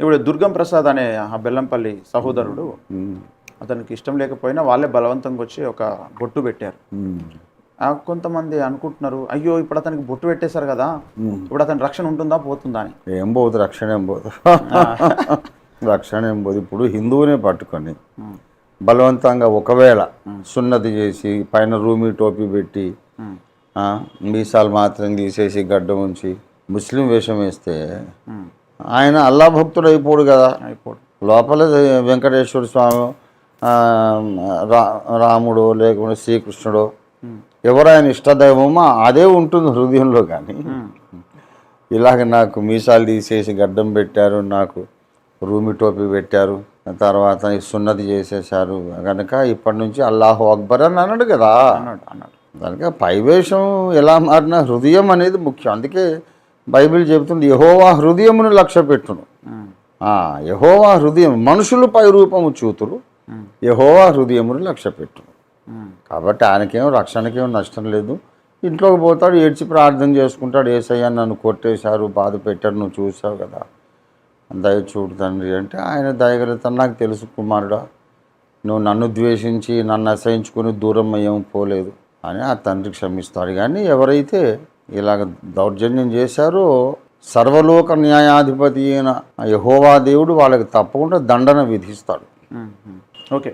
ఇప్పుడు దుర్గం ప్రసాద్ అనే ఆ బెల్లంపల్లి సహోదరుడు అతనికి ఇష్టం లేకపోయినా వాళ్ళే బలవంతంగా వచ్చి ఒక బొట్టు పెట్టారు. కొంతమంది అనుకుంటున్నారు అయ్యో ఇప్పుడు అతనికి బొట్టు పెట్టేశారు కదా. ఇప్పుడు అతని రక్షణ ఉంటుందా పోతుందా అని. ఏం పోదు రక్షణ ఏం పోదు. రక్షణ ఏం పోదు. ఇప్పుడు హిందువునే పట్టుకొని బలవంతంగా ఒకవేళ సున్నతి చేసి పైన రూమి టోపీ పెట్టి మీసాలు మాత్రం తీసేసి గడ్డ ఉంచి ముస్లిం వేషం వేస్తే. ఆయన అల్లా భక్తుడు అయిపోడు కదా. అయిపోడు. లోపల వెంకటేశ్వర స్వామి రాముడు లేకుంటే శ్రీకృష్ణుడు ఎవరు ఆయన ఇష్టదైవమో అదే ఉంటుంది హృదయంలో కానీ. ఇలాగ నాకు మీసాలు తీసేసి గడ్డం పెట్టారు నాకు రూమి టోపీ పెట్టారు తర్వాత సున్నతి చేసేసారు కనుక ఇప్పటి నుంచి అల్లాహు అక్బర్ అని అన్నాడు కదా. అన్నాడు అన్నాడు. కనుక పైవేషం ఎలా మారినా హృదయం అనేది ముఖ్యం. అందుకే బైబిల్ చెబుతుంది యహోవా హృదయమును లక్ష్య పెట్టును యహోవా హృదయం మనుషులు పై రూపము చూతురు యహోవా హృదయమును లక్ష్య పెట్టును కాబట్టి ఆయనకేం రక్షణకేం నష్టం లేదు. ఇంట్లోకి పోతాడు ఏడ్చి ప్రార్థన చేసుకుంటాడు ఏసయ్య నన్ను కొట్టేశారు బాధ పెట్టారు నువ్వు చూసావు కదా. దయ చూడు తండ్రి అంటే ఆయన దయగలుగుతాను నాకు తెలుసు కుమారుడా. నువ్వు నన్ను ద్వేషించి నన్ను అసహించుకుని దూరం అయ్యేం పోలేదు అని ఆ తండ్రి క్షమిస్తాడు. కానీ ఎవరైతే ఇలాగ దౌర్జన్యం చేశారో సర్వలోక న్యాయాధిపతి అయిన యహోవా దేవుడు వాళ్ళకి తప్పకుండా దండన విధిస్తాడు. ఓకే.